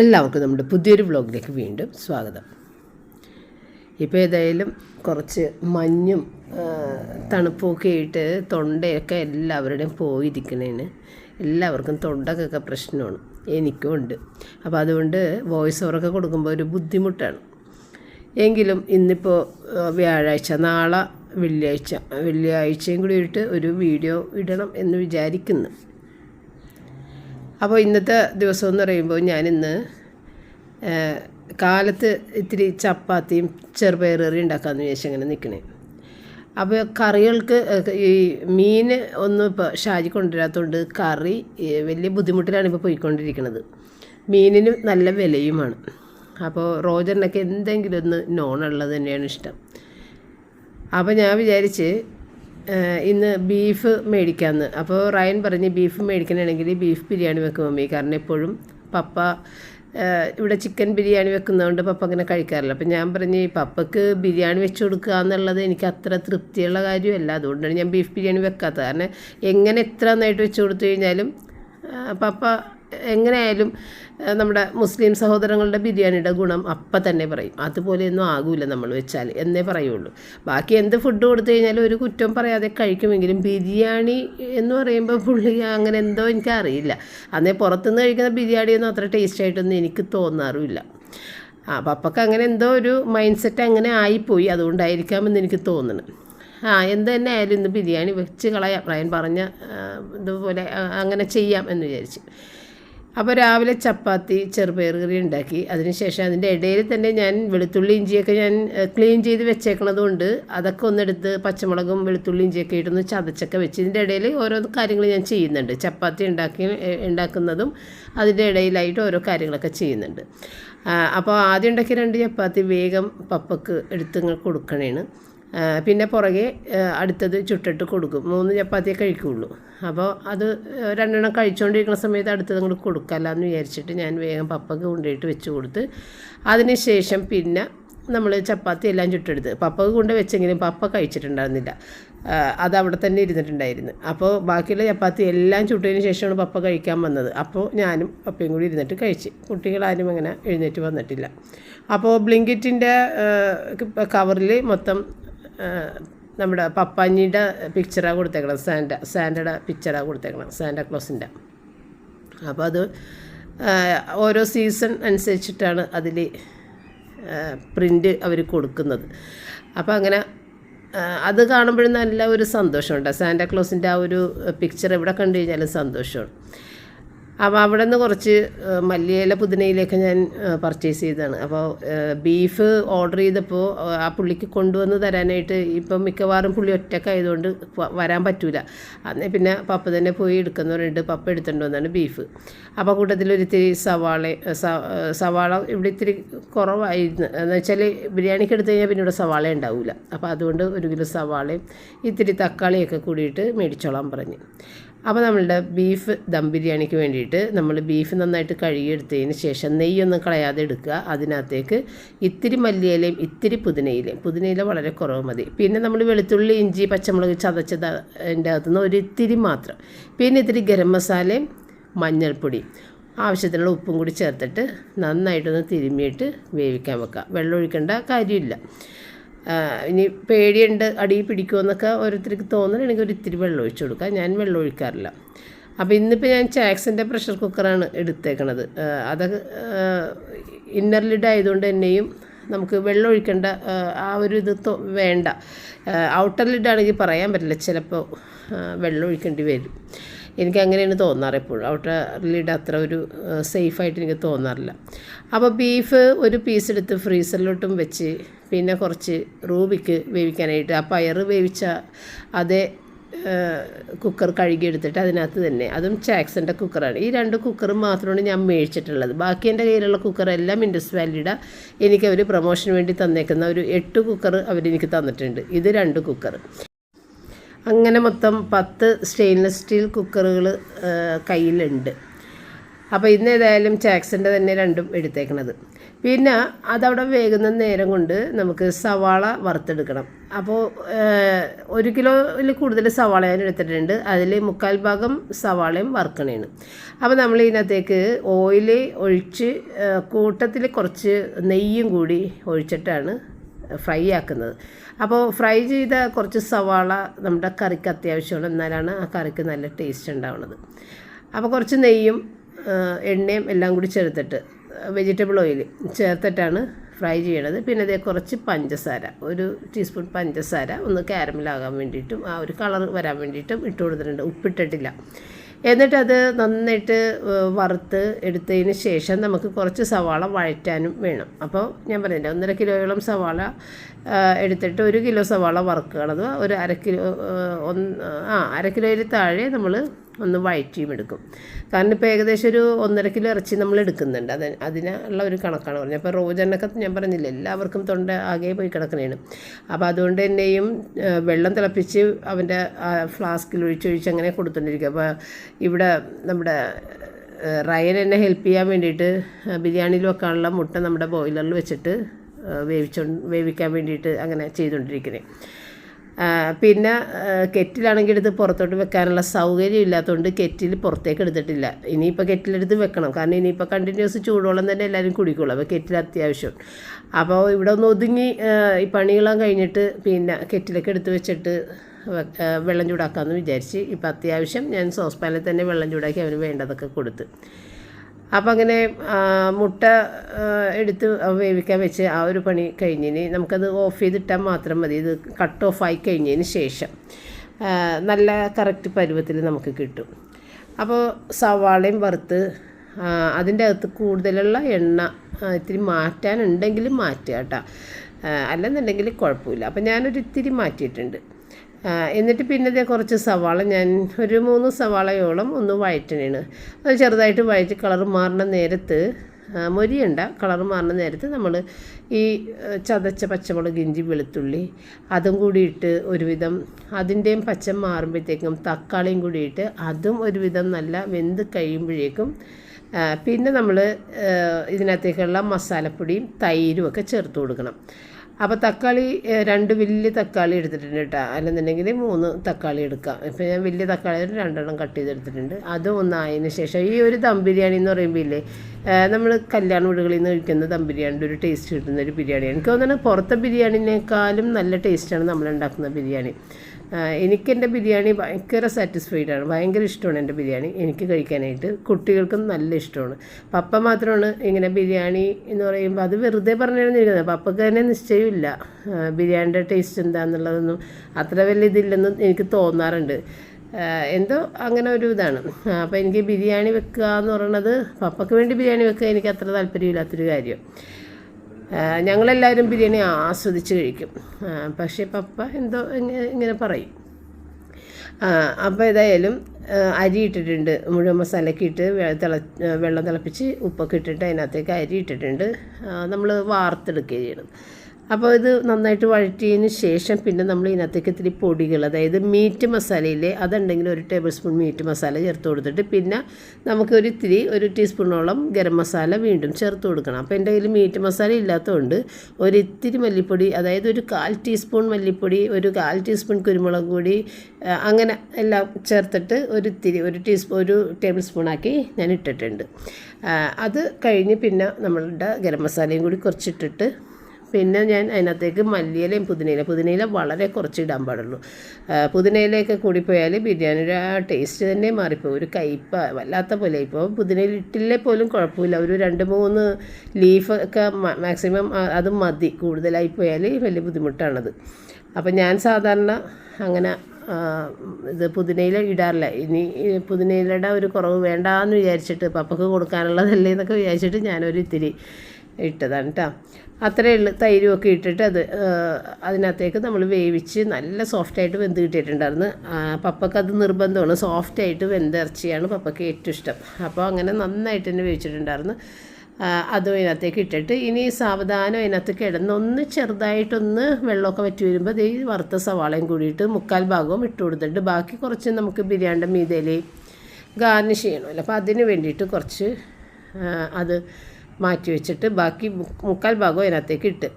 എല്ലാവർക്കും നമ്മുടെ പുതിയൊരു വ്ളോഗിലേക്ക് വീണ്ടും സ്വാഗതം. ഇപ്പോൾ ഏതായാലും കുറച്ച് മഞ്ഞും തണുപ്പൊക്കെ ആയിട്ട് തൊണ്ടയൊക്കെ എല്ലാവരുടെയും പോയിരിക്കണേന് എല്ലാവർക്കും തൊണ്ടക്കൊക്കെ പ്രശ്നമാണ് എനിക്കും ഉണ്ട്. അപ്പോൾ അതുകൊണ്ട് വോയിസ് ഓവറൊക്കെ കൊടുക്കുമ്പോൾ ഒരു ബുദ്ധിമുട്ടാണ്. എങ്കിലും ഇന്നിപ്പോൾ വ്യാഴാഴ്ച നാളെ വെള്ളിയാഴ്ച വെള്ളിയാഴ്ചയും കൂടി ഇട്ട് ഒരു വീഡിയോ ഇടണം എന്ന് വിചാരിക്കുന്നു. അപ്പോൾ ഇന്നത്തെ ദിവസം എന്ന് പറയുമ്പോൾ ഞാനിന്ന് കാലത്ത് ഇത്തിരി ചപ്പാത്തിയും ചെറുപയർ കറി ഉണ്ടാക്കാമെന്ന് വിചാരിച്ച് അങ്ങനെ നിൽക്കണേ. അപ്പോൾ കറികൾക്ക് ഈ മീൻ ഒന്നും ഇപ്പോൾ ഷാജി കൊണ്ടുവരാത്തതുകൊണ്ട് കറി വലിയ ബുദ്ധിമുട്ടിലാണ് ഇപ്പോൾ പോയിക്കൊണ്ടിരിക്കുന്നത്. മീനിന് നല്ല വിലയുമാണ്. അപ്പോൾ റോജറിനൊക്കെ എന്തെങ്കിലും ഒന്ന് നോണുള്ളത് തന്നെയാണ് ഇഷ്ടം. അപ്പോൾ ഞാൻ വിചാരിച്ച് ഇന്ന് ബീഫ് മേടിക്കാമെന്ന് അപ്പോൾ റയൻ പറഞ്ഞ് ബീഫ് മേടിക്കണമെങ്കിൽ ബീഫ് ബിരിയാണി വെക്കും മമ്മി. കാരണം എപ്പോഴും പപ്പ ഇവിടെ ചിക്കൻ ബിരിയാണി വെക്കുന്നതുകൊണ്ട് പപ്പ അങ്ങനെ കഴിക്കാറില്ല. അപ്പം ഞാൻ പറഞ്ഞ് പപ്പക്ക് ബിരിയാണി വെച്ച് കൊടുക്കുക എന്നുള്ളത് എനിക്ക് അത്ര തൃപ്തിയുള്ള കാര്യമല്ല. അതുകൊണ്ടാണ് ഞാൻ ബീഫ് ബിരിയാണി വെക്കാത്തത്. കാരണം എങ്ങനെ എത്ര നന്നായിട്ട് വെച്ച് കൊടുത്തു കഴിഞ്ഞാലും പപ്പ എങ്ങനെയായാലും നമ്മുടെ മുസ്ലിം സഹോദരങ്ങളുടെ ബിരിയാണിയുടെ ഗുണം അപ്പം തന്നെ പറയും. അതുപോലെയൊന്നും ആകൂല നമ്മൾ വെച്ചാൽ എന്നേ പറയുള്ളൂ. ബാക്കി എന്ത് ഫുഡ് കൊടുത്തു കഴിഞ്ഞാലും ഒരു കുറ്റം പറയാതെ കഴിക്കുമെങ്കിലും ബിരിയാണി എന്ന് പറയുമ്പോൾ പുള്ളി അങ്ങനെ എന്തോ എനിക്കറിയില്ല അന്നേ പുറത്തുനിന്ന് കഴിക്കുന്ന ബിരിയാണിയൊന്നും അത്ര ടേസ്റ്റ് ആയിട്ടൊന്നും എനിക്ക് തോന്നാറുമില്ല. ആ പപ്പക്ക് അങ്ങനെ എന്തോ ഒരു മൈൻഡ് സെറ്റ് അങ്ങനെ ആയിപ്പോയി. അതുകൊണ്ടായിരിക്കാമെന്ന് എനിക്ക് തോന്നുന്നു ആ എന്ത് തന്നെ ആയാലും ഇന്ന് ബിരിയാണി വെച്ച് കളയാം. റയൻ പറഞ്ഞ ഇതുപോലെ അങ്ങനെ ചെയ്യാം എന്ന് വിചാരിച്ചു. അപ്പോൾ രാവിലെ ചപ്പാത്തി ചെറുപയർ കറി ഉണ്ടാക്കി. അതിനുശേഷം അതിന്റെ ഇടയിൽ തന്നെ ഞാൻ വെളുത്തുള്ളി ഇഞ്ചിയൊക്കെ ഞാൻ ക്ലീൻ ചെയ്ത് വെച്ചേക്കണത് കൊണ്ട് അതൊക്കെ ഒന്നെടുത്ത് പച്ചമുളകും വെളുത്തുള്ളി ഇഞ്ചിയൊക്കെ ഇട്ടൊന്ന് ചതച്ചൊക്കെ വെച്ച് ഇതിന്റെ ഇടയിൽ ഓരോ കാര്യങ്ങൾ ഞാൻ ചെയ്യുന്നുണ്ട്. ചപ്പാത്തി ഉണ്ടാക്കി ഉണ്ടാക്കുന്നതും അതിന്റെ ഇടയിലായിട്ട് ഓരോ കാര്യങ്ങളൊക്കെ ചെയ്യുന്നുണ്ട്. അപ്പോൾ ആദ്യം ഉണ്ടാക്കിയ രണ്ട് ചപ്പാത്തി വേഗം പപ്പക്ക് എടുത്ത് കൊടുക്കണേണ്. പിന്നെ പുറകെ അടുത്തത് ചുട്ടിട്ട് കൊടുക്കും. മൂന്ന് ചപ്പാത്തിയെ കഴിക്കുകയുള്ളൂ അപ്പോൾ അത് രണ്ടെണ്ണം കഴിച്ചുകൊണ്ടിരിക്കുന്ന സമയത്ത് അടുത്തത് അങ്ങോട്ട് കൊടുക്കാമല്ലോ എന്ന് വിചാരിച്ചിട്ട് ഞാൻ വേഗം പപ്പക്ക് കൊണ്ടുപോയിട്ട് വെച്ച് കൊടുത്ത് അതിന് ശേഷം പിന്നെ നമ്മൾ ചപ്പാത്തി എല്ലാം ചുട്ടെടുത്ത്. പപ്പക്ക് കൊണ്ട് വെച്ചെങ്കിലും പപ്പ കഴിച്ചിട്ടുണ്ടായിരുന്നില്ല. അത് അവിടെ തന്നെ ഇരുന്നിട്ടുണ്ടായിരുന്നു. അപ്പോൾ ബാക്കിയുള്ള ചപ്പാത്തി എല്ലാം ചുട്ടതിന് ശേഷമാണ് പപ്പ കഴിക്കാൻ വന്നത്. അപ്പോൾ ഞാനും പപ്പയും കൂടി ഇരുന്നിട്ട് കഴിച്ച്. കുട്ടികളാരും അങ്ങനെ എഴുന്നേറ്റ് വന്നിട്ടില്ല. അപ്പോൾ ബ്ലിങ്കിറ്റിന്റെ കവറിൽ മൊത്തം നമ്മുടെ പപ്പാഞ്ഞിയുടെ പിക്ചറാണ് കൊടുത്തേക്കണം സാൻഡ സാൻഡയുടെ പിക്ചറാണ് കൊടുത്തേക്കണം സാൻഡ ക്ലോസിന്റെ അപ്പോൾ അത് ഓരോ സീസൺ അനുസരിച്ചിട്ടാണ് അതിൽ പ്രിന്റ് അവർ കൊടുക്കുന്നത്. അപ്പോൾ അങ്ങനെ അത് കാണുമ്പോഴും നല്ല ഒരു സന്തോഷമുണ്ട്. സാന്റാക്ലോസിന്റെ ആ ഒരു പിക്ചർ എവിടെ കണ്ടു കഴിഞ്ഞാലും സന്തോഷമാണ്. അപ്പോൾ അവിടെ നിന്ന് കുറച്ച് മല്ലിയില പുതിനയിലൊക്കെ ഞാൻ പർച്ചേസ് ചെയ്തതാണ്. അപ്പോൾ ബീഫ് ഓർഡർ ചെയ്തപ്പോൾ ആ പുള്ളിക്ക് കൊണ്ടുവന്ന് തരാനായിട്ട് ഇപ്പം മിക്കവാറും പുള്ളി ഒറ്റക്കായതുകൊണ്ട് വരാൻ പറ്റൂല. അന്നേ പിന്നെ പപ്പ തന്നെ പോയി എടുക്കുന്നവരുണ്ട് പപ്പ എടുത്തുകൊണ്ട് വന്നാണ് ബീഫ് അപ്പോൾ കൂട്ടത്തിൽ ഒരിത്തിരി സവാള സവാള ഇവിടെ ഇത്തിരി കുറവായിരുന്നു. എന്ന് വെച്ചാൽ ബിരിയാണിക്ക് എടുത്തു കഴിഞ്ഞാൽ പിന്നെ ഇവിടെ സവാള ഉണ്ടാവില്ല അപ്പോൾ അതുകൊണ്ട് ഒരു കിലോ സവാളയും ഇത്തിരി തക്കാളിയൊക്കെ കൂടിയിട്ട് മേടിച്ചോളാം പറഞ്ഞ്. അപ്പോൾ നമ്മളുടെ ബീഫ് ദം ബിരിയാണിക്ക് വേണ്ടിയിട്ട് നമ്മൾ ബീഫ് നന്നായിട്ട് കഴുകിയെടുത്തതിന് ശേഷം നെയ്യൊന്നും കളയാതെ എടുക്കുക. അതിനകത്തേക്ക് ഇത്തിരി മല്ലിയിലയും ഇത്തിരി പുതിനയിലയും. പുതിനയില വളരെ കുറവ് മതി. പിന്നെ നമ്മൾ വെളുത്തുള്ളി ഇഞ്ചി പച്ചമുളക് ചതച്ചത് അതിന്റെ അകത്തുനിന്ന് ഒരു ഇത്തിരി മാത്രം. പിന്നെ ഇത്തിരി ഗരം മസാലയും മഞ്ഞൾപ്പൊടി. ആവശ്യത്തിനുള്ള ഉപ്പും കൂടി ചേർത്തിട്ട് നന്നായിട്ടൊന്ന് തിരുമ്മിയിട്ട് വേവിക്കാൻ വെക്കുക. വെള്ളം ഒഴിക്കേണ്ട കാര്യമില്ല. ഇനി പേടിയുണ്ട് അടി പിടിക്കുമെന്നൊക്കെ ഓരോരുത്തർക്ക് തോന്നണമെങ്കിൽ ഒരു ഇത്തിരി വെള്ളം ഒഴിച്ചു കൊടുക്കുക ഞാൻ വെള്ളം ഒഴിക്കാറില്ല. അപ്പോൾ ഇന്നിപ്പോൾ ഞാൻ ചാക്സിന്റെ പ്രഷർ കുക്കറാണ് എടുത്തേക്കണത്. അത് ഇന്നർ ലിഡ് ആയതുകൊണ്ട് തന്നെയും നമുക്ക് വെള്ളം ഒഴിക്കേണ്ട ആ, ആ ഒരു ഇത് വേണ്ട. ഔട്ടർ ലിഡ് ആണെങ്കിൽ പറയാൻ പറ്റില്ല ചിലപ്പോൾ വെള്ളം ഒഴിക്കേണ്ടി വരും. എനിക്ക് അങ്ങനെയാണ് തോന്നാറ് എപ്പോഴും. ഔട്ടർ ലിഡ് അത്ര ഒരു സേഫായിട്ട് എനിക്ക് തോന്നാറില്ല. അപ്പോൾ ബീഫ് ഒരു പീസ് എടുത്ത് ഫ്രീസറിലോട്ടും വെച്ച് പിന്നെ കുറച്ച് റൂബിക്ക് വേവിക്കാനായിട്ട് ആ പയറ് വേവിച്ച അതേ കുക്കർ കഴുകിയെടുത്തിട്ട് അതിനകത്ത് തന്നെ. അതും ചാക്സിന്റെ കുക്കറാണ്. ഈ രണ്ട് കുക്കർ മാത്രമാണ് ഞാൻ മേടിച്ചിട്ടുള്ളത്. ബാക്കി എന്റെ കയ്യിലുള്ള കുക്കർ എല്ലാം ഇൻഡസ് വാലിയുടെ. എനിക്ക് പ്രൊമോഷന് വേണ്ടി തന്നേക്കുന്ന ഒരു എട്ട് കുക്കർ അവരെനിക്ക് തന്നിട്ടുണ്ട്. ഇത് രണ്ട് കുക്കർ. അങ്ങനെ മൊത്തം പത്ത് സ്റ്റെയിൻലെസ് സ്റ്റീൽ കുക്കറുകൾ കയ്യിലുണ്ട്. അപ്പോൾ ഇന്ന് ഏതായാലും ചാക്സിന്റെ തന്നെ രണ്ടും എടുത്തേക്കണത്. പിന്നെ അതവിടെ വേകുന്ന നേരം കൊണ്ട് നമുക്ക് സവാള വറുത്തെടുക്കണം. അപ്പോൾ ഒരു കിലോയിൽ കൂടുതൽ സവാള ഞാൻ എടുത്തിട്ടുണ്ട്. അതിൽ മുക്കാൽ ഭാഗം സവാളയും വറുക്കണേണ്. അപ്പോൾ നമ്മൾ ഇതിനകത്തേക്ക് ഓയിൽ ഒഴിച്ച് കൂട്ടത്തിൽ കുറച്ച് നെയ്യും കൂടി ഒഴിച്ചിട്ടാണ് ഫ്രൈ ആക്കുന്നത്. അപ്പോൾ ഫ്രൈ ചെയ്ത കുറച്ച് സവാള നമ്മുടെ കറിക്ക് അത്യാവശ്യമാണ് എന്നാലാണ് ആ കറിക്ക് നല്ല ടേസ്റ്റ് ഉണ്ടാവുന്നത്. അപ്പോൾ കുറച്ച് നെയ്യും എണ്ണയും എല്ലാം കൂടി ചേർത്തിട്ട് വെജിറ്റബിൾ ഓയിൽ ചേർത്തിട്ടാണ് ഫ്രൈ ചെയ്യണത്. പിന്നെ അതേ കുറച്ച് പഞ്ചസാര ഒരു ടീസ്പൂൺ പഞ്ചസാര ഒന്ന് കാരമലാകാൻ വേണ്ടിയിട്ടും ആ ഒരു കളർ വരാൻ വേണ്ടിയിട്ടും ഇട്ട് കൊടുത്തിട്ടുണ്ട്. ഉപ്പിട്ടിട്ടില്ല. എന്നിട്ടത് നന്നായിട്ട് വറുത്ത് എടുത്തതിന് ശേഷം നമുക്ക് കുറച്ച് സവാള വഴറ്റാനും വേണം. അപ്പോൾ ഞാൻ പറഞ്ഞില്ല ഒന്നര കിലോയോളം സവാള എടുത്തിട്ട് ഒരു കിലോ സവാള വറുക്കുകയാണ് അഥവാ ഒരു അര കിലോ ഒന്ന് ആ അര കിലോയിൽ താഴെ നമ്മൾ ഒന്ന് വഴറ്റിയും എടുക്കും. കാരണം ഇപ്പോൾ ഏകദേശം ഒരു ഒന്നര കിലോ ഇറച്ചി നമ്മൾ എടുക്കുന്നുണ്ട്. അത് അതിനുള്ള ഒരു കണക്കാണ് പറഞ്ഞത്. അപ്പോൾ റോജനൊക്കെ ഞാൻ പറഞ്ഞില്ല എല്ലാവർക്കും തൊണ്ട ആകെ പോയി കിടക്കണേണ്. അപ്പോൾ അതുകൊണ്ട് തന്നെയും വെള്ളം തിളപ്പിച്ച് അവന്റെ ഫ്ലാസ്കിൽ ഒഴിച്ചൊഴിച്ച് അങ്ങനെ കൊടുത്തോണ്ടിരിക്കും. അപ്പോൾ ഇവിടെ നമ്മുടെ റയൻ എന്നെ ഹെൽപ്പ് ചെയ്യാൻ വേണ്ടിയിട്ട് ബിരിയാണിയിൽ വെക്കാനുള്ള മുട്ട നമ്മുടെ ബോയിലറിൽ വെച്ചിട്ട് വേവിച്ചോ വേവിക്കാൻ വേണ്ടിയിട്ട് അങ്ങനെ ചെയ്തുകൊണ്ടിരിക്കുന്നത് പിന്നെ കെറ്റിലാണെങ്കിൽ ഇത് പുറത്തോട്ട് വെക്കാനുള്ള സൗകര്യം ഇല്ലാത്തതുകൊണ്ട് കെറ്റിൽ പുറത്തേക്ക് എടുത്തിട്ടില്ല. ഇനിയിപ്പോൾ കെറ്റിലെടുത്ത് വെക്കണം. കാരണം ഇനിയിപ്പോൾ കണ്ടിന്യൂസ് ചൂടുവെള്ളം തന്നെ എല്ലാവരും കുടിക്കുള്ളൂ. അപ്പോൾ കെറ്റിൽ അത്യാവശ്യം. അപ്പോൾ ഇവിടെ ഒന്ന് ഒതുങ്ങി ഈ പണികളാൻ കഴിഞ്ഞിട്ട് പിന്നെ കെറ്റിലൊക്കെ എടുത്ത് വെച്ചിട്ട് വെള്ളം ചൂടാക്കാമെന്ന് വിചാരിച്ച് ഇപ്പോൾ അത്യാവശ്യം ഞാൻ സോസ്പാനിൽ തന്നെ വെള്ളം ചൂടാക്കി അവന് വേണ്ടതൊക്കെ കൊടുത്ത്. അപ്പം അങ്ങനെ മുട്ട എടുത്ത് വേവിക്കാൻ വെച്ച് ആ ഒരു പണി കഴിഞ്ഞിന് നമുക്കത് ഓഫ് ചെയ്തിട്ടാൽ മാത്രം മതി. ഇത് കട്ട് ഓഫ് ആയി കഴിഞ്ഞതിന് ശേഷം നല്ല കറക്റ്റ് പരുവത്തിൽ നമുക്ക് കിട്ടും. അപ്പോൾ സവാളയും വറുത്ത് അതിന്റെ അകത്ത് കൂടുതലുള്ള എണ്ണ ഇത്തിരി മാറ്റാനുണ്ടെങ്കിൽ മാറ്റുക കേട്ടോ. അല്ലെന്നുണ്ടെങ്കിൽ കുഴപ്പമില്ല. അപ്പം ഞാനൊരു ഇത്തിരി മാറ്റിയിട്ടുണ്ട്. എന്നിട്ട് പിന്നെ ഇതേ കുറച്ച് സവാള ഞാൻ ഒരു മൂന്ന് സവാളയോളം ഒന്ന് വഴറ്റണേണ് അത് ചെറുതായിട്ട് വയറ്റി കളർ മാറുന്ന നേരത്ത് മൊരിയണ്ട കളർ മാറുന്ന നേരത്ത് നമ്മൾ ഈ ചതച്ച പച്ചമുളക് ഇഞ്ചി വെളുത്തുള്ളി അതും കൂടി ഇട്ട് ഒരുവിധം അതിന്റെയും പച്ച മാറുമ്പോഴത്തേക്കും തക്കാളിയും കൂടി ഇട്ട് അതും ഒരുവിധം നല്ല വെന്ത് കഴിയുമ്പോഴേക്കും പിന്നെ നമ്മൾ ഇതിനകത്തേക്കുള്ള മസാലപ്പൊടിയും തൈരും ഒക്കെ ചേർത്ത് കൊടുക്കണം. അപ്പോൾ തക്കാളി രണ്ട് വലിയ തക്കാളി എടുത്തിട്ടുണ്ട് കേട്ടോ. അല്ലെന്നുണ്ടെങ്കിൽ മൂന്ന് തക്കാളി എടുക്കാം. ഇപ്പോൾ ഞാൻ വലിയ തക്കാളി രണ്ടെണ്ണം കട്ട് ചെയ്തെടുത്തിട്ടുണ്ട്. അത് ഒന്നായതിന് ശേഷം ഈ ഒരു ദം ബിരിയാണി എന്ന് പറയുമ്പോൾ ഇല്ലേ നമ്മൾ കല്യാണ വീടുകളിൽ നിന്ന് കഴിക്കുന്ന ദം ബിരിയാണിന്റെ ഒരു ടേസ്റ്റ് കിട്ടുന്ന ഒരു ബിരിയാണി എനിക്ക് തോന്നുന്നത് പുറത്തെ ബിരിയാണിനേക്കാളും നല്ല ടേസ്റ്റാണ് നമ്മൾ ഉണ്ടാക്കുന്ന ബിരിയാണി. എനിക്കെന്റെ ബിരിയാണി ഭയങ്കര സാറ്റിസ്ഫൈഡ് ആണ്. ഭയങ്കര ഇഷ്ടമാണ് എന്റെ ബിരിയാണി. എനിക്ക് കഴിക്കാനായിട്ട് കുട്ടികൾക്കും നല്ല ഇഷ്ടമാണ്. പപ്പ മാത്രമാണ് ഇങ്ങനെ ബിരിയാണി എന്ന് പറയുമ്പോൾ അത് വെറുതെ പറഞ്ഞിരുന്നിരിക്കുന്നത്. പപ്പക്ക് തന്നെ നിശ്ചയമില്ല. ബിരിയാണിയുടെ ടേസ്റ്റ് എന്താണെന്നുള്ളതൊന്നും അത്ര വലിയ ഇതില്ലെന്നും എനിക്ക് തോന്നാറുണ്ട്. എന്തോ അങ്ങനെ ഒരു ഇതാണ്. അപ്പോൾ എനിക്ക് ബിരിയാണി വെക്കുക എന്ന് പറയുന്നത് പപ്പയ്ക്ക് വേണ്ടി ബിരിയാണി വെക്കുക എനിക്ക് അത്ര താല്പര്യമില്ലാത്തൊരു കാര്യം. ഞങ്ങളെല്ലാവരും ബിരിയാണി ആസ്വദിച്ച് കഴിക്കും. പക്ഷേ പപ്പ എന്തോ ഇങ്ങനെ പറയും. അപ്പോൾ ഏതായാലും അരി ഇട്ടിട്ടുണ്ട്. മുഴുവൻ മസാലയൊക്കെ ഇട്ട് തിള വെള്ളം തിളപ്പിച്ച് ഉപ്പൊക്കെ ഇട്ടിട്ട് അതിനകത്തേക്ക് അരി ഇട്ടിട്ടുണ്ട്. നമ്മൾ വാർത്തെടുക്കുകയും ചെയ്യണം അപ്പോൾ ഇത് നന്നായിട്ട് വഴറ്റിയതിന് ശേഷം പിന്നെ നമ്മൾ ഇതിനകത്തേക്ക് ഇത്തിരി പൊടികൾ അതായത് മീറ്റ് മസാലയില്ലേ അതുണ്ടെങ്കിൽ ഒരു ടേബിൾ സ്പൂൺ മീറ്റ് മസാല ചേർത്ത് കൊടുത്തിട്ട് പിന്നെ നമുക്ക് ഒരു ഇത്തിരി ഒരു ടീസ്പൂണോളം ഗരം മസാല വീണ്ടും ചേർത്ത് കൊടുക്കണം. അപ്പോൾ എന്റെ കയ്യിൽ മീറ്റ് മസാല ഇല്ലാത്തതുകൊണ്ട് ഒരു ഇത്തിരി മല്ലിപ്പൊടി അതായത് ഒരു കാൽ ടീസ്പൂൺ മല്ലിപ്പൊടി ഒരു കാൽ ടീസ്പൂൺ കുരുമുളക് പൊടി അങ്ങനെ എല്ലാം ചേർത്തിട്ട് ഒരു ഇത്തിരി ഒരു ടീസ്പൂൺ ഒരു ടേബിൾ സ്പൂണാക്കി ഞാൻ ഇട്ടിട്ടുണ്ട്. അത് കഴിഞ്ഞ് പിന്നെ നമ്മളുടെ ഗരം മസാലയും കൂടി കുറച്ചിട്ടിട്ട് പിന്നെ ഞാൻ അതിനകത്തേക്ക് മല്ലിയിലയും പുതിനയില പുതിനയില വളരെ കുറച്ച് ഇടാൻ പാടുള്ളൂ. പുതിനയിലയൊക്കെ കൂടിപ്പോയാൽ ബിരിയാണിയുടെ ആ ടേസ്റ്റ് തന്നെ മാറിപ്പോകും. ഒരു കയ്പ വല്ലാത്ത പോലെ. ഇപ്പോൾ പുതിനയില ഇട്ടില്ലേ പോലും കുഴപ്പമില്ല. ഒരു രണ്ട് മൂന്ന് ലീഫൊക്കെ മാക്സിമം അത് മതി. കൂടുതലായി പോയാൽ വലിയ ബുദ്ധിമുട്ടാണത്. അപ്പം ഞാൻ സാധാരണ അങ്ങനെ ഇത് പുതിനയില ഇടാറില്ല. ഇനി പുതിനയിലയുടെ ഒരു കുറവ് വേണ്ടാന്ന് വിചാരിച്ചിട്ട് പപ്പക്ക് കൊടുക്കാനുള്ളതല്ലേ എന്നൊക്കെ വിചാരിച്ചിട്ട് ഞാനൊരു ഇത്തിരി ഇട്ടതാണ് കേട്ടോ അത്രയേ ഉള്ളൂ. തൈരും ഒക്കെ ഇട്ടിട്ട് അത് അതിനകത്തേക്ക് നമ്മൾ വേവിച്ച് നല്ല സോഫ്റ്റായിട്ട് വെന്ത് കിട്ടിയിട്ടുണ്ടായിരുന്നു. പപ്പക്ക് അത് നിർബന്ധമാണ്. സോഫ്റ്റായിട്ട് വെന്തിറച്ചിയാണ് പപ്പക്ക് ഏറ്റവും ഇഷ്ടം. അപ്പോൾ അങ്ങനെ നന്നായിട്ട് തന്നെ വേവിച്ചിട്ടുണ്ടായിരുന്നു. അതും അതിനകത്തേക്ക് ഇട്ടിട്ട് ഇനി സാവധാനം അതിനകത്ത് കിടന്ന് ഒന്ന് ചെറുതായിട്ടൊന്ന് വെള്ളമൊക്കെ വറ്റി വരുമ്പോൾ ഈ വറുത്ത സവാളയും കൂടിയിട്ട് മുക്കാൽ ഭാഗവും ഇട്ട് കൊടുത്തിട്ട് ബാക്കി കുറച്ച് നമുക്ക് ബിരിയാണിയുടെ മീതയിൽ ഗാർണിഷ് ചെയ്യണമല്ലോ. അപ്പോൾ അതിന് വേണ്ടിയിട്ട് കുറച്ച് അത് മാറ്റി വെച്ചിട്ട് ബാക്കി മുക്കാൽ ഭാഗം അതിനകത്തേക്ക് ഇട്ട്.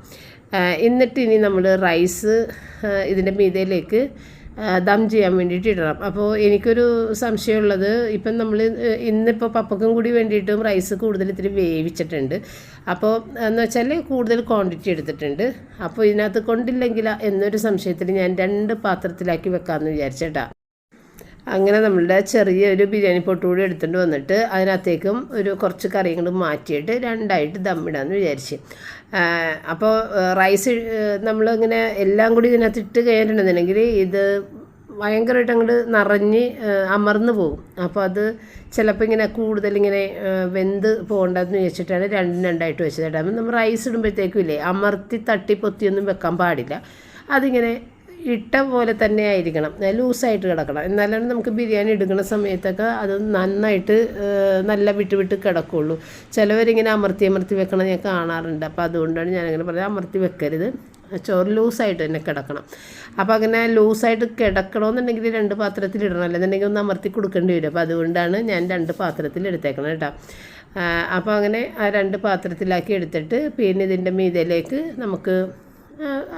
എന്നിട്ട് ഇനി നമ്മൾ റൈസ് ഇതിന്റെ മീതയിലേക്ക് ദം ചെയ്യാൻ വേണ്ടിയിട്ട് ഇടണം. അപ്പോൾ എനിക്കൊരു സംശയമുള്ളത് ഇപ്പം നമ്മൾ ഇന്നിപ്പോൾ പപ്പക്കും കൂടി വേണ്ടിയിട്ടും റൈസ് കൂടുതൽ ഇത്തിരി വേവിച്ചിട്ടുണ്ട്. അപ്പോൾ എന്ന് വെച്ചാൽ കൂടുതൽ ക്വാണ്ടിറ്റി എടുത്തിട്ടുണ്ട്. അപ്പോൾ ഇതിനകത്ത് കൊണ്ടില്ലെങ്കിൽ എന്നൊരു സംശയത്തിൽ ഞാൻ രണ്ട് പാത്രത്തിലാക്കി വെക്കാമെന്ന് വിചാരിച്ചേട്ടാ. അങ്ങനെ നമ്മളുടെ ചെറിയ ഒരു ബിരിയാണി പൊട്ട് കൂടി എടുത്തുകൊണ്ട് വന്നിട്ട് അതിനകത്തേക്കും ഒരു കുറച്ച് കറിയും മാറ്റിയിട്ട് രണ്ടായിട്ട് ദമ്മിടാമെന്ന് വിചാരിച്ച്. അപ്പോൾ റൈസ് നമ്മളിങ്ങനെ എല്ലാം കൂടി ഇതിനകത്ത് ഇട്ട് കഴിഞ്ഞിട്ടുണ്ടെന്നുണ്ടെങ്കിൽ ഇത് ഭയങ്കരമായിട്ട് അങ്ങോട്ട് നിറഞ്ഞ് അമർന്നു പോകും അപ്പോൾ അത് ചിലപ്പോൾ ഇങ്ങനെ ആ, വെന്ത് പോകണ്ടെന്ന് വെച്ചിട്ടാണ് രണ്ടും രണ്ടായിട്ട് വെച്ചത് നമ്മൾ റൈസ് ഇടുമ്പോഴത്തേക്കും ഇല്ലേ അമർത്തി തട്ടി പൊത്തിയൊന്നും വെക്കാൻ പാടില്ല. അതിങ്ങനെ ഇട്ട പോലെ തന്നെ ആയിരിക്കണം. ലൂസായിട്ട് കിടക്കണം. എന്നാലാണ് നമുക്ക് ബിരിയാണി എടുക്കുന്ന സമയത്തൊക്കെ അത് നന്നായിട്ട് നല്ല വിട്ട് വിട്ട് കിടക്കുള്ളൂ. ചിലവരിങ്ങനെ അമർത്തി അമർത്തി വെക്കണം ഞാൻ കാണാറുണ്ട്. അപ്പോൾ അതുകൊണ്ടാണ് ഞാനങ്ങനെ പറയുന്നത് അമർത്തി വെക്കരുത്. ചോറ് ലൂസായിട്ട് തന്നെ കിടക്കണം. അപ്പോൾ അങ്ങനെ ലൂസായിട്ട് കിടക്കണമെന്നുണ്ടെങ്കിൽ രണ്ട് പാത്രത്തിൽ ഇടണം. അല്ലെന്നുണ്ടെങ്കിൽ ഒന്ന് അമർത്തി കൊടുക്കേണ്ടി വരും. അപ്പോൾ അതുകൊണ്ടാണ് ഞാൻ രണ്ട് പാത്രത്തിൽ എടുത്തേക്കണം കേട്ടോ. അപ്പോൾ അങ്ങനെ ആ രണ്ട് പാത്രത്തിലാക്കി എടുത്തിട്ട് പിന്നെ ഇതിന്റെ മീതയിലേക്ക് നമുക്ക്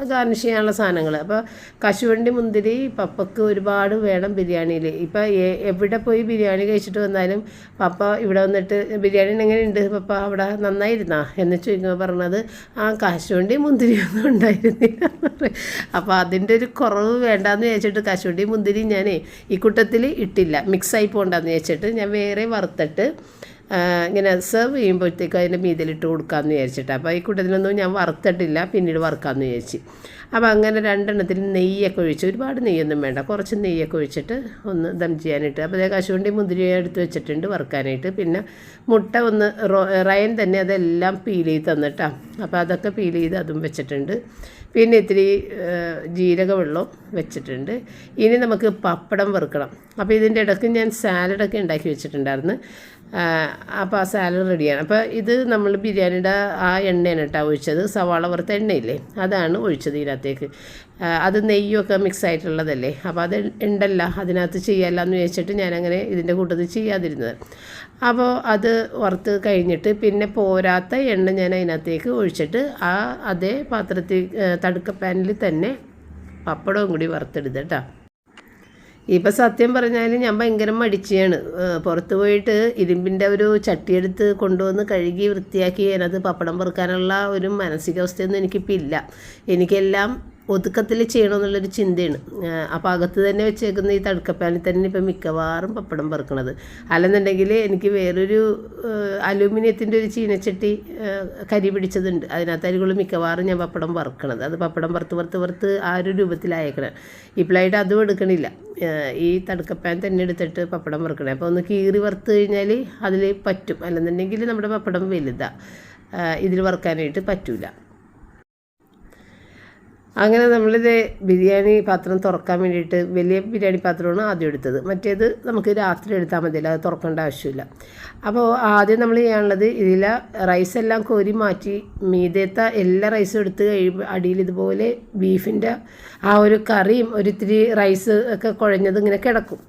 ഗാർണിഷ് ചെയ്യാനുള്ള സാധനങ്ങൾ അപ്പോൾ കശുവണ്ടി മുന്തിരി പപ്പക്ക് ഒരുപാട് വേണം ബിരിയാണിയിൽ ഇപ്പോൾ എവിടെ പോയി ബിരിയാണി കഴിച്ചിട്ട് വന്നാലും പപ്പ ഇവിടെ വന്നിട്ട് ബിരിയാണി എങ്ങനെയുണ്ട് പപ്പ? അവിടെ നന്നായിരുന്നാ? എന്ന് ചോദിക്കുമ്പോൾ പറഞ്ഞത് ആ കശുവണ്ടി മുന്തിരി ഒന്നും ഉണ്ടായിരുന്നില്ല അപ്പോൾ അതിന്റെ ഒരു കുറവ് വേണ്ടാന്ന് ചോദിച്ചിട്ട് കശുവണ്ടി മുന്തിരി ഞാൻ ഈ കൂട്ടത്തിൽ ഇട്ടില്ല. മിക്സായി പോകണ്ടെന്ന് ചോദിച്ചിട്ട് ഞാൻ വേറെ വറുത്തിട്ട് ഇങ്ങനെ സെർവ് ചെയ്യുമ്പോഴത്തേക്കും അതിന്റെ മീതിലിട്ട് കൊടുക്കാമെന്ന് വിചാരിച്ചിട്ട്. അപ്പോൾ ഈ കൂട്ടത്തിലൊന്നും ഞാൻ വറുത്തിട്ടില്ല പിന്നീട് വറുക്കാമെന്ന് വിചാരിച്ചു. അപ്പോൾ അങ്ങനെ രണ്ടെണ്ണത്തിൽ നെയ്യൊക്കെ ഒഴിച്ച് ഒരുപാട് നെയ്യൊന്നും വേണ്ട. കുറച്ച് നെയ്യൊക്കെ ഒഴിച്ചിട്ട് ഒന്ന് ദം ചെയ്യാനായിട്ട് അപ്പോൾ കശുവണ്ടി മുന്തിരി എടുത്ത് വെച്ചിട്ടുണ്ട് വറുക്കാനായിട്ട്. പിന്നെ മുട്ട ഒന്ന് റയൻ തന്നെ അതെല്ലാം പീൽ ചെയ്ത് തന്നിട്ടാണ് അപ്പോൾ അതൊക്കെ പീൽ ചെയ്ത് അതും വെച്ചിട്ടുണ്ട്. പിന്നെ ഇത്തിരി ഏഹ്, ജീരക വെള്ളം വെച്ചിട്ടുണ്ട്. ഇനി നമുക്ക് പപ്പടം വറുക്കണം. അപ്പോൾ ഇതിന്റെ ഇടയ്ക്ക് ഞാൻ സാലഡൊക്കെ ഉണ്ടാക്കി വെച്ചിട്ടുണ്ടായിരുന്നു. അപ്പോൾ ആ സാലഡ് റെഡിയാണ് അപ്പോൾ ഇത് നമ്മൾ ബിരിയാണിയുടെ ആ എണ്ണയാണ് കേട്ടോ ഒഴിച്ചത്. സവാള വറുത്ത എണ്ണയില്ലേ? അതാണ് ഒഴിച്ചത് ഇതിനകത്തേക്ക്. അത് നെയ്യൊക്കെ മിക്സ് ആയിട്ടുള്ളതല്ലേ? അപ്പോൾ അത് ഉണ്ടല്ല അതിനകത്ത് ചെയ്യാമല്ല എന്ന് ചോദിച്ചിട്ട് ഞാനങ്ങനെ ഇതിന്റെ കൂട്ടത്തിൽ ചെയ്യാതിരുന്നത്. അപ്പോൾ അത് വറുത്ത് കഴിഞ്ഞിട്ട് പിന്നെ പോരാത്ത എണ്ണ ഞാൻ അതിനകത്തേക്ക് ഒഴിച്ചിട്ട് ആ അതേ പാത്രത്തിൽ തടുക്ക പാനിൽ തന്നെ പപ്പടവും കൂടി വറുത്തെടുത്ത് കേട്ടോ ഇപ്പം സത്യം പറഞ്ഞാൽ ഞാൻ ഭയങ്കര മടിച്ചാണ് പുറത്ത് പോയിട്ട് ഇരുമ്പിന്റെ ഒരു ചട്ടിയെടുത്ത് കൊണ്ടുവന്ന് കഴുകി വൃത്തിയാക്കി അതിനകത്ത് പപ്പടം പെറുക്കാനുള്ള ഒരു മാനസികാവസ്ഥയൊന്നും എനിക്കിപ്പോൾ ഇല്ല. എനിക്കെല്ലാം ഒതുക്കത്തിൽ ചെയ്യണമെന്നുള്ളൊരു ചിന്തയാണ്. അപ്പോൾ അകത്ത് തന്നെ വെച്ചേക്കുന്ന ഈ തടുക്കപ്പാനിൽ തന്നെ ഇപ്പം മിക്കവാറും പപ്പടം പെറുക്കണത്. അല്ലെന്നുണ്ടെങ്കിൽ എനിക്ക് വേറൊരു അലൂമിനിയത്തിന്റെ ഒരു ചീനച്ചട്ടി കരി പിടിച്ചതുണ്ട്. അതിനകത്ത് അരികൾ മിക്കവാറും ഞാൻ പപ്പടം വറുക്കണത്. അത് പപ്പടം വറുത്ത് വറുത്ത് വറുത്ത് ആ ഒരു രൂപത്തിലായേക്കണം. ഇപ്പോഴായിട്ട് അതും എടുക്കണില്ല. ഈ തടുക്കപ്പാൻ തന്നെ എടുത്തിട്ട് പപ്പടം വറുക്കണേ. അപ്പോൾ ഒന്ന് കീറി വറുത്ത് കഴിഞ്ഞാൽ അതിൽ പറ്റും. അല്ലെന്നുണ്ടെങ്കിൽ നമ്മുടെ പപ്പടം വലുതാണ് ഇതിൽ വറുക്കാനായിട്ട് പറ്റൂല. അങ്ങനെ നമ്മളിത് ബിരിയാണി പാത്രം തുറക്കാൻ വേണ്ടിയിട്ട് വലിയ ബിരിയാണി പാത്രമാണ് ആദ്യം എടുത്തത്. മറ്റേത് നമുക്ക് രാത്രി എടുത്താൽ മതിയല്ലോ അത് തുറക്കേണ്ട ആവശ്യമില്ല. അപ്പോൾ ആദ്യം നമ്മൾ ചെയ്യാനുള്ളത് ഇതിൽ റൈസ് എല്ലാം കോരി മാറ്റി മീതേത്ത എല്ലാ റൈസും എടുത്ത് കഴിയുമ്പോൾ അടിയിൽ ഇതുപോലെ ബീഫിന്റെ ആ ഒരു കറിയും ഒരിത്തിരി റൈസ് ഒക്കെ കുഴഞ്ഞത് ഇങ്ങനെ കിടക്കും.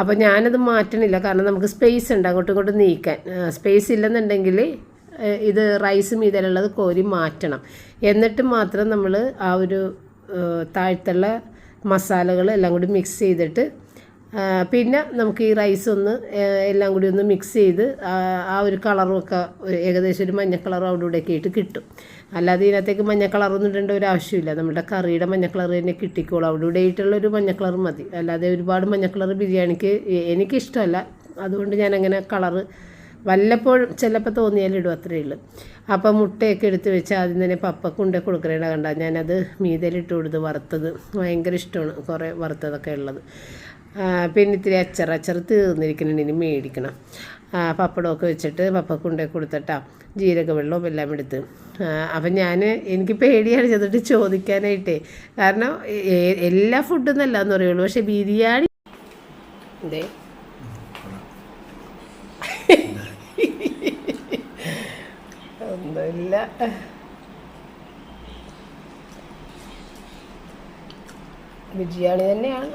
അപ്പോൾ ഞാനത് മാറ്റണില്ല കാരണം നമുക്ക് സ്പേസ് ഉണ്ട് അങ്ങോട്ടും ഇങ്ങോട്ടും നീക്കാൻ. സ്പേസ് ഇല്ലെന്നുണ്ടെങ്കിൽ ഇത് റൈസ് മീതലുള്ളത് കോരി മാറ്റണം. എന്നിട്ട് മാത്രം നമ്മൾ ആ ഒരു താഴ്ത്തുള്ള മസാലകൾ എല്ലാം കൂടി മിക്സ് ചെയ്തിട്ട് പിന്നെ നമുക്ക് ഈ റൈസ് ഒന്ന് എല്ലാം കൂടി ഒന്ന് മിക്സ് ചെയ്ത് ആ ഒരു കളറും ഒക്കെ ഏകദേശം ഒരു മഞ്ഞ കളറും അവിടെ ഇവിടെയൊക്കെ ആയിട്ട് കിട്ടും. അല്ലാതെ ഇതിനകത്തേക്ക് മഞ്ഞ കളറൊന്നും ഇടേണ്ട ഒരു ആവശ്യമില്ല. നമ്മുടെ കറിയുടെ മഞ്ഞ കളർ തന്നെ കിട്ടിക്കോളും. അവിടെ ഇവിടെ ആയിട്ടുള്ള ഒരു മഞ്ഞ കളർ മതി. അല്ലാതെ ഒരുപാട് മഞ്ഞ കളർ ബിരിയാണിക്ക് എനിക്കിഷ്ടമല്ല. അതുകൊണ്ട് ഞാനങ്ങനെ കളറ് വല്ലപ്പോഴും ചിലപ്പോൾ തോന്നിയാലും ഇടും അത്രയേ ഉള്ളൂ അപ്പം മുട്ടയൊക്കെ എടുത്ത് വെച്ച് ആദ്യം തന്നെ പപ്പ കൊണ്ടേ കൊടുക്കണേട കണ്ട. ഞാനത് മീതലിട്ട് കൊടുത്ത് വറുത്തത് ഭയങ്കര ഇഷ്ടമാണ് കുറേ വറുത്തതൊക്കെ ഉള്ളത്. പിന്നെ ഇത്തിരി അച്ചർ അച്ചർ തീർന്നിരിക്കുന്നുണ്ട് ഇനി മേടിക്കണം. പപ്പടമൊക്കെ വെച്ചിട്ട് പപ്പക്കുണ്ട കൊണ്ടേ കൊടുത്തിട്ടാ ജീരക വെള്ളവും എല്ലാം എടുത്ത്. അപ്പം ഞാൻ എനിക്ക് പേടിയാണ് ചെന്നിട്ട് ചോദിക്കാനായിട്ടേ. കാരണം എല്ലാ ഫുഡും എന്നല്ല എന്ന് പറയുള്ളൂ പക്ഷേ ബിരിയാണി ഇതേ ഒന്നുമില്ല. ബിരിയാണി തന്നെയാണ്.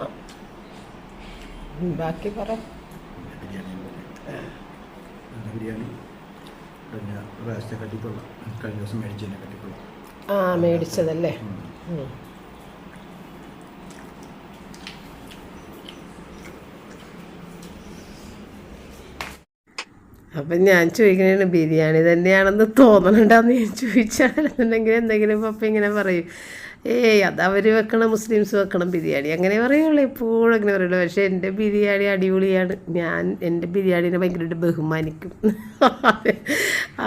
ബാക്കി പറ. ബിരിയാണി പിന്നെ കഴിഞ്ഞ ദിവസം മേടിച്ചതിനെ ആ മേടിച്ചതല്ലേ? അപ്പം ഞാൻ ചോദിക്കുന്നതാണ് ബിരിയാണി തന്നെയാണെന്ന് തോന്നണുണ്ടാന്ന്? ഞാൻ ചോദിച്ചാണെന്നുണ്ടെങ്കിൽ എന്തെങ്കിലും പപ്പ ഇങ്ങനെ പറയും. ഏയ് അത് അവർ വെക്കണം മുസ്ലിംസ് വെക്കണം ബിരിയാണി. അങ്ങനെ പറയുള്ളൂ എപ്പോഴും അങ്ങനെ പറയുള്ളൂ. പക്ഷേ എന്റെ ബിരിയാണി അടിപൊളിയാണ്. ഞാൻ എന്റെ ബിരിയാണീനെ ഭയങ്കരമായിട്ട് ബഹുമാനിക്കും.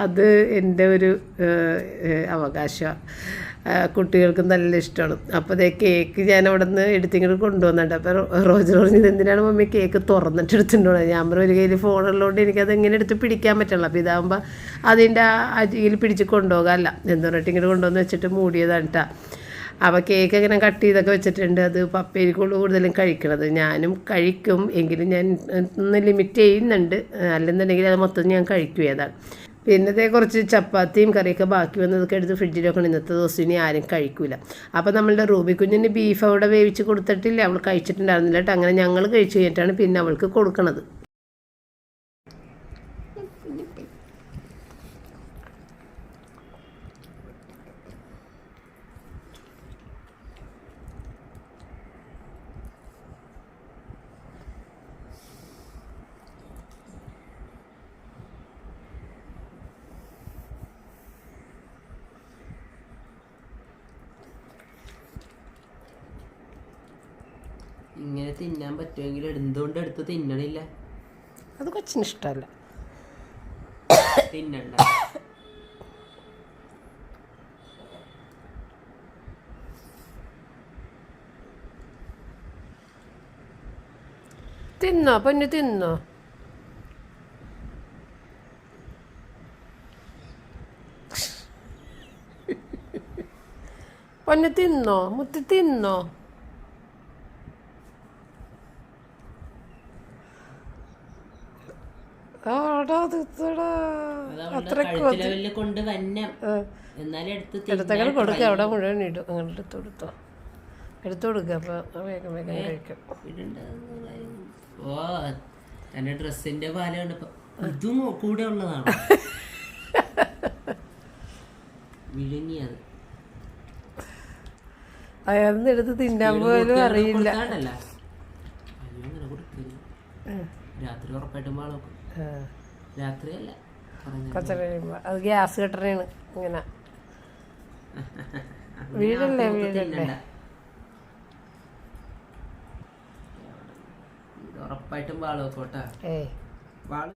അത് എന്റെ ഒരു അവകാശമാണ് കുട്ടികൾക്കും നല്ല ഇഷ്ടമാണ്. അപ്പോൾ അതേ കേക്ക് ഞാൻ അവിടെ നിന്ന് എടുത്തിങ്ങോട്ട് കൊണ്ടുവന്നിട്ട് അപ്പോൾ റോജർ പറഞ്ഞു ഇതെന്തിനാണ് മമ്മി കേക്ക് തുറന്നിട്ട് എടുത്തിട്ടുണ്ടോ ഞാൻ പറഞ്ഞു ഒരു കയ്യിൽ ഫോണുള്ളതുകൊണ്ട് എനിക്കത് എങ്ങനെ എടുത്ത് പിടിക്കാൻ പറ്റുള്ളൂ? അപ്പോൾ ഇതാകുമ്പോൾ അതിന്റെ ആ അരിയിൽ പിടിച്ച് കൊണ്ടുപോകാമല്ല എന്ന് പറഞ്ഞിട്ട് ഇങ്ങോട്ട് കൊണ്ടുവന്ന് വെച്ചിട്ട് മൂടിയതാണ് കേട്ടോ അപ്പോൾ കേക്ക് ഇങ്ങനെ കട്ട് ചെയ്തൊക്കെ വെച്ചിട്ടുണ്ട്. അത് പപ്പേരിക്കുള്ളൂ കൂടുതലും കഴിക്കണത്. ഞാനും കഴിക്കും. എങ്കിലും ഞാൻ ഒന്ന് ലിമിറ്റ് ചെയ്യുന്നുണ്ട്. അല്ലെന്നുണ്ടെങ്കിൽ അത് മൊത്തം ഞാൻ കഴിക്കും ഏതാണ് പിന്നത്തെ കുറച്ച് ചപ്പാത്തിയും കറിയൊക്കെ ബാക്കി വന്നതൊക്കെ എടുത്ത് ഫ്രിഡ്ജിൽ വെക്കണം ഇന്നത്തെ ദിവസം ഇനി ആരും കഴിക്കില്ല അപ്പോൾ നമ്മളുടെ റൂബി കുഞ്ഞിന് ബീഫ് അവിടെ വേവിച്ച് കൊടുത്തിട്ടില്ല. അവൾ കഴിച്ചിട്ടുണ്ടായിരുന്നില്ല കേട്ടോ. അങ്ങനെ ഞങ്ങൾ കഴിച്ചു കഴിഞ്ഞിട്ടാണ് പിന്നെ അവൾക്ക് കൊടുക്കണത്. തിന്നാൻ പറ്റുമെങ്കിൽ എന്തുകൊണ്ട് എടുത്ത് തിന്നണില്ല? അത് കൊച്ചിന് ഇഷ്ടമല്ല. തിന്നണ്ട. തിന്നോ പൊന്നു തിന്നോ? പൊന്നു തിന്നോ? മുത്തി തിന്നോ? കൊണ്ട് വന്നം. എടുത്തങ്ങനെ കൊടുക്കുക അവിടെ മുഴുവൻ ഇടും. അങ്ങനെ എടുത്തു കൊടുത്തോ. എടുത്തു കൊടുക്കുക അപ്പോൾ വേഗം വേഗം കഴിക്കും. ഓ തന്റെ ഡ്രസ്സിന്റെ പാല കണ്ടപ്പോ ഇതും കൂടെ ഉള്ളതാണ്? വിഴുങ്ങിയത്. അയാളിന്ന് എടുത്ത് തിന്നാൻ പോലും അറിയില്ല. രാത്രി ഉറപ്പായിട്ടും വാളോക്കും. രാത്രിയല്ല. കുറച്ച് കഴിയുമ്പോൾ അത് ഗ്യാസ് കട്ടറാണ് ഇങ്ങനെ. വീടല്ലേ വീടല്ലേ? ഉറപ്പായിട്ടും വാളോക്കോട്ടാ ഏയ്. വാൾ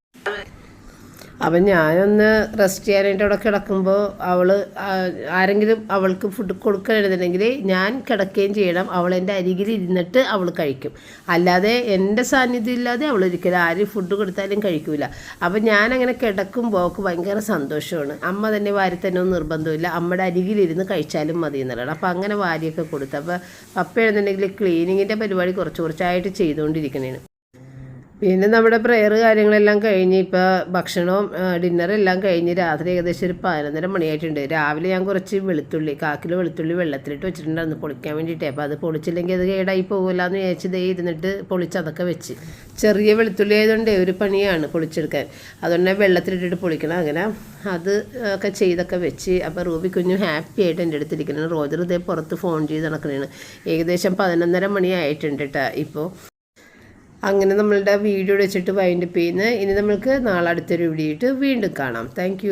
അപ്പം ഞാനൊന്ന് റെസ്റ്റ് ചെയ്യാനായിട്ട് അവിടെ കിടക്കുമ്പോൾ അവൾ ആരെങ്കിലും അവൾക്ക് ഫുഡ് കൊടുക്കണമെന്നുണ്ടെങ്കിൽ ഞാൻ കിടക്കുകയും ചെയ്യണം. അവൾ എന്റെ അരികിൽ ഇരുന്നിട്ട് അവൾ കഴിക്കും. അല്ലാതെ എന്റെ സാന്നിധ്യം ഇല്ലാതെ അവൾ ഒരിക്കലും ആരും ഫുഡ് കൊടുത്താലും കഴിക്കില്ല അപ്പം ഞാനങ്ങനെ കിടക്കുമ്പോൾ അവൾക്ക് ഭയങ്കര സന്തോഷമാണ്. അമ്മ തന്നെ വാരി തന്നെ ഒന്നും നിർബന്ധമില്ല അമ്മയുടെ അരികിലിരുന്ന് കഴിച്ചാലും മതി എന്നുള്ളതാണ്. അപ്പം അങ്ങനെ വാരിയൊക്കെ കൊടുത്തു. അപ്പോൾ പപ്പ എഴുന്നുണ്ടെങ്കിൽ ക്ലീനിങ്ങിന്റെ പരിപാടി കുറച്ച് കുറച്ചായിട്ട് ചെയ്തുകൊണ്ടിരിക്കണേണ്. പിന്നെ നമ്മുടെ പ്രെയർ കാര്യങ്ങളെല്ലാം കഴിഞ്ഞ് ഇപ്പോൾ ഭക്ഷണവും ഡിന്നറെല്ലാം കഴിഞ്ഞ് രാത്രി ഏകദേശം ഒരു പതിനൊന്നര മണിയായിട്ടുണ്ട്. രാവിലെ ഞാൻ കുറച്ച് വെളുത്തുള്ളി കാക്കിൽ വെളുത്തുള്ളി വെള്ളത്തിലിട്ട് വെച്ചിട്ടുണ്ടായിരുന്നു പൊളിക്കാൻ വേണ്ടിയിട്ട്. അപ്പോൾ അത് പൊളിച്ചില്ലെങ്കിൽ അത് കേടായി പോകില്ല എന്ന് ദേ ഇരുന്നിട്ട് പൊളിച്ച് അതൊക്കെ വെച്ച്. ചെറിയ വെളുത്തുള്ളി ആയതുകൊണ്ട് ഒരു പണിയാണ് പൊളിച്ചെടുക്കാൻ. അതുകൊണ്ട് വെള്ളത്തിലിട്ടിട്ട് പൊളിക്കണം. അങ്ങനെ അത് ഒക്കെ ചെയ്തൊക്കെ വെച്ച് അപ്പോൾ റൂബി കുഞ്ഞു ഹാപ്പി ആയിട്ട് എന്റെ അടുത്തിരിക്കണം റോജർ ഇതേ പുറത്ത് ഫോൺ ചെയ്ത് നടക്കണേണ്. ഏകദേശം പതിനൊന്നര മണിയായിട്ടുണ്ട് കേട്ടോ ഇപ്പോൾ അങ്ങനെ നമ്മളുടെ വീഡിയോ വെച്ചിട്ട് വൈൻഡപ്പ് ചെയ്യുന്നത് ഇനി നമ്മൾക്ക് നാളെ അടുത്തൊരു വീഡിയോ ഇട്ട് വീണ്ടും കാണാം. താങ്ക്